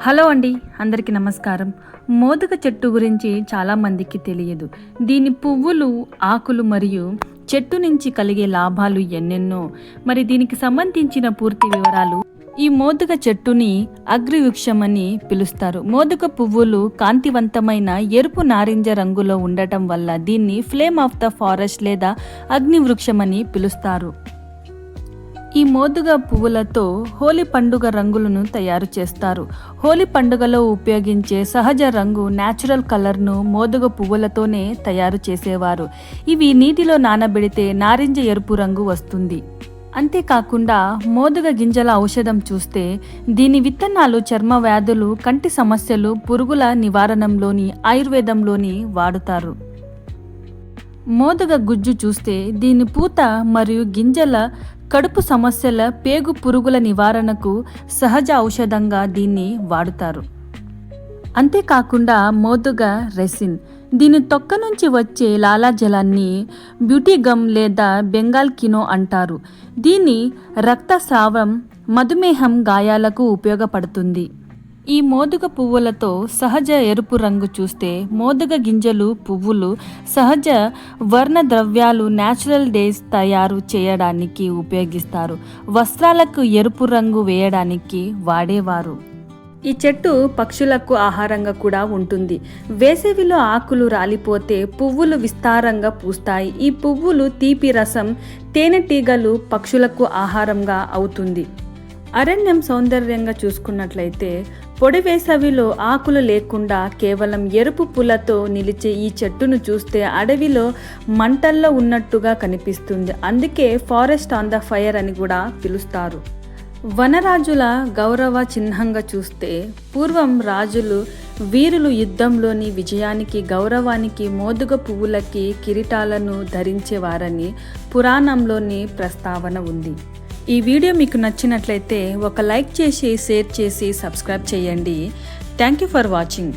Hello అండి అందరికీ నమస్కారం. మోదక చెట్టు గురించి చాలామందికి తెలియదు. దీని పువ్వులు ఆకులు మరియు చెట్టు నుంచి కలిగే లాభాలు ఎన్నెన్నో. మరి దీనికి సంబంధించిన పూర్తి వివరాలు ఈ మోదుక చెట్టుని అగ్రివృక్షం అని పిలుస్తారు. మోదుక పువ్వులు కాంతివంతమైన ఎరుపు నారింజ రంగులో ఉండటం వల్ల దీన్ని ఫ్లేమ్ ఆఫ్ ద ఫారెస్ట్ లేదా అగ్నివృక్షం అని పిలుస్తారు. ఈ మోదుగ పువ్వులతో హోలీ పండుగ రంగులను తయారు చేస్తారు. హోలీ పండుగలో ఉపయోగించే సహజ రంగు న్యాచురల్ కలర్ను మోదుగ పువ్వులతోనే తయారు చేసేవారు. ఇవి నీటిలో నానబెడితే నారింజ ఎరుపు రంగు వస్తుంది. అంతేకాకుండా మోదుగ గింజల ఔషధం చూస్తే దీని విత్తనాలు చర్మ వ్యాధులు కంటి సమస్యలు పురుగుల నివారణంలోని ఆయుర్వేదంలోని వాడుతారు. మోదుగ గుజ్జు చూస్తే దీని పూత మరియు గింజల కడుపు సమస్యల పేగు పురుగుల నివారణకు సహజ ఔషధంగా దీన్ని వాడుతారు. అంతేకాకుండా మోదుగ రెసిన్. దీని తొక్క నుంచి వచ్చే లాలాజలాన్ని బ్యూటీ గమ్ లేదా బెంగాల్ కినో అంటారు. దీని రక్తస్రావం మధుమేహం గాయాలకు ఉపయోగపడుతుంది. ఈ మోదుగ పువ్వులతో సహజ ఎరుపు రంగు చూస్తే మోదుగ గింజలు పువ్వులు సహజ వర్ణ ద్రవ్యాలు న్యాచురల్ డేస్ తయారు చేయడానికి ఉపయోగిస్తారు. వస్త్రాలకు ఎరుపు రంగు వేయడానికి వాడేవారు. ఈ చెట్టు పక్షులకు ఆహారంగా కూడా ఉంటుంది. వేసవిలో ఆకులు రాలిపోతే పువ్వులు విస్తారంగా పూస్తాయి. ఈ పువ్వులు తీపి రసం తేనెటీగలు పక్షులకు ఆహారంగా అవుతుంది. అరణ్యం సౌందర్యంగా చూసుకున్నట్లయితే పొడి వేసవిలో ఆకులు లేకుండా కేవలం ఎరుపు పూలతో నిలిచే ఈ చెట్టును చూస్తే అడవిలో మంటల్లో ఉన్నట్టుగా కనిపిస్తుంది. అందుకే ఫారెస్ట్ ఆన్ ద ఫైర్ అని కూడా పిలుస్తారు. వనరాజుల గౌరవ చిహ్నంగా చూస్తే పూర్వం రాజులు వీరులు యుద్ధంలోని విజయానికి గౌరవానికి మోదుగ పువ్వులకి కిరీటాలను ధరించేవారని పురాణంలోని ప్రస్తావన ఉంది. ఈ వీడియో మీకు నచ్చినట్లయితే ఒక లైక్ చేసి షేర్ చేసి సబ్స్క్రైబ్ చేయండి. Thank you for watching